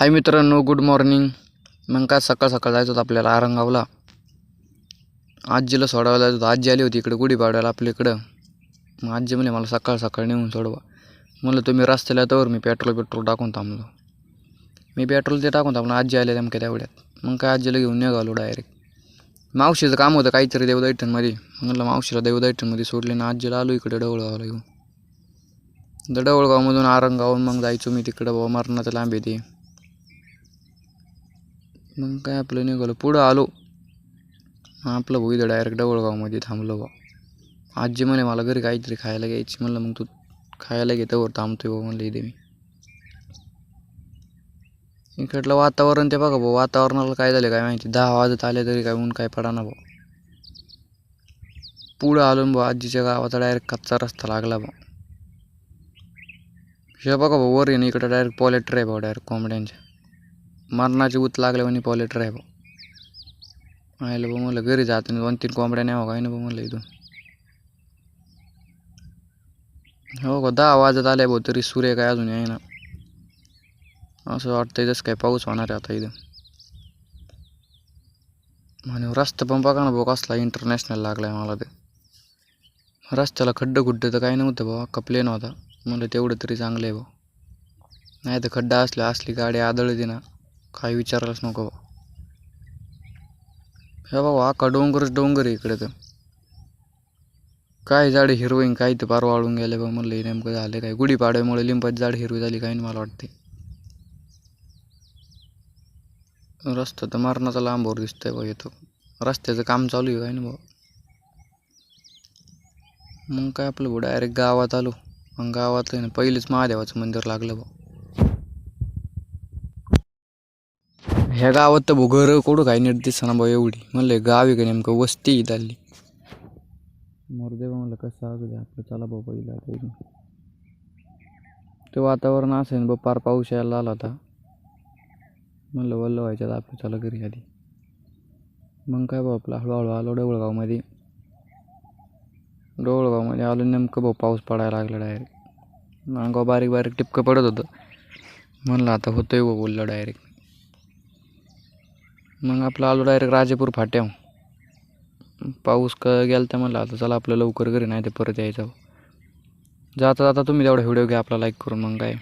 हाय मित्रांनो good morning मग काय सकाळ सकाळ जायचं होतं आपल्याला आरंगावला. आजीला सोडायला जायचं होतं. आजी आली होती इकडे गुढीपाडव्याला आपल्या इकडं. मग आजी म्हणे मला सकाळ सकाळ नेऊन सोडवा. म्हणलं तुम्ही रस्त्याला तर मी पेट्रोल पेट्रोल टाकून थांबलो. मी पेट्रोल ते टाकून थांबलो. आजी आले नेमक्या तेवढ्यात. मग काय आजीला घेऊन निघालो डायरेक्ट मावशीचं काम होतं काहीतरी देवदैठणमध्ये म्हणलं मावशीला देवदैठणमध्ये सोडले ना आजीला आलो इकडे डवळगावला येऊन दडवळगावमधून डवळगावमधून आरंगावून मग जायचो मी तिकडं बाबा मरणाचं लांब येते मग काय आपलं निघालो. पुढं आलो. आपलं भाऊ इथं डायरेक्ट डवळगावमध्ये थांबलो बा. आजी म्हणे मला घरी काहीतरी खायला घ्यायची. म्हणलं मग तू खायला घेतावर थांबतोय बा म्हणलं इथे मी. इकडलं वातावरण ते बघा भाऊ वातावरणाला काय झालं काय माहिती. दहा वाजत आले तरी काय ऊन काय पडा ना भाऊ. पुढं आलो भाऊ आजीच्या गावाचा डायरेक्ट कच्चा रस्ता लागला भाऊ. हे बघा भाऊ वर येईन इकडं डायरेक्ट पॉलेटर आहे भाऊ डायरेक्ट कोंबड्यांच्या. मरणाची उत लागल्या म्हणे पॉलेटर आहे भाऊ आयला भाऊ म्हणलं घरी जात नाही दोन तीन कोंबड्या न्यावं काय ना भाऊ म्हणलं इथून. हो का दहा वाजत आले भाऊ तरी सूर्य काय अजून आहे ना असं वाटतंय जसं काय पाऊस होणार आहे आता इथं. आणि रस्ता पण बघा ना भाऊ कसला इंटरनॅशनल लागलाय मला ते. रस्त्याला खड्डं खुड्डं तर काही नव्हतं भाऊ अख्खा प्लेन होता. म्हणलं तेवढं तरी चांगलं आहे भाऊ. नाही तर खड्डा असला असली गाडी आदळते ना. काही विचारायलाच नको भाऊ हे बाबा अख्खा डोंगरच डोंगर आहे इकडे तर. काय झाड हिरवईन काही तर पार वाळून गेले बा म्हणलं हे नेमकं झालं काय? गुढीपाड्यामुळे लिंबाची झाड हिरवी झाली काही नाही मला वाटते. रस्ता तर मरणाचा लांबवर दिसतोय बा येतो रस्त्याचं काम चालू आहे काय ना भाऊ? मग काय आपलं भाऊ? डायरेक्ट गावात आलो. मग गावात ना पहिलेच महादेवाचं मंदिर लागलं भाऊ. ह्या गावात तर भाऊ घरं कुठं काही नीट दिसना भाऊ एवढी. म्हणलं गाव आहे का नेमकं? वस्ती ही आली मरदेवा म्हणलं कसं असू दे आपलं चला भाऊ पहिला ते वातावरण असेल बा पार पाऊस यायला आला होता. म्हणलं वल्ल व्हायच्या आपलं चला घरी आधी. मग काय भाऊ आपलं हळूहळू आलो डवळगावमध्ये डोळगावमध्ये आलो नेमकं भाऊ पाऊस पडायला लागला डायरेक्ट अंगावर बारीक बारीक टिपकं पडत होतं. म्हणलं आता होतोय भाऊ बोललं डायरेक्ट मग आपलं आलो डायरेक्ट राजेपूर फाट्याव पाऊस क गेला तर म्हणलं आता चला आपलं लवकर घरी नाही ते परत यायचं. जाता जाता तुम्ही तेवढा व्हिडिओ घ्या आपला लाईक करून मग काय.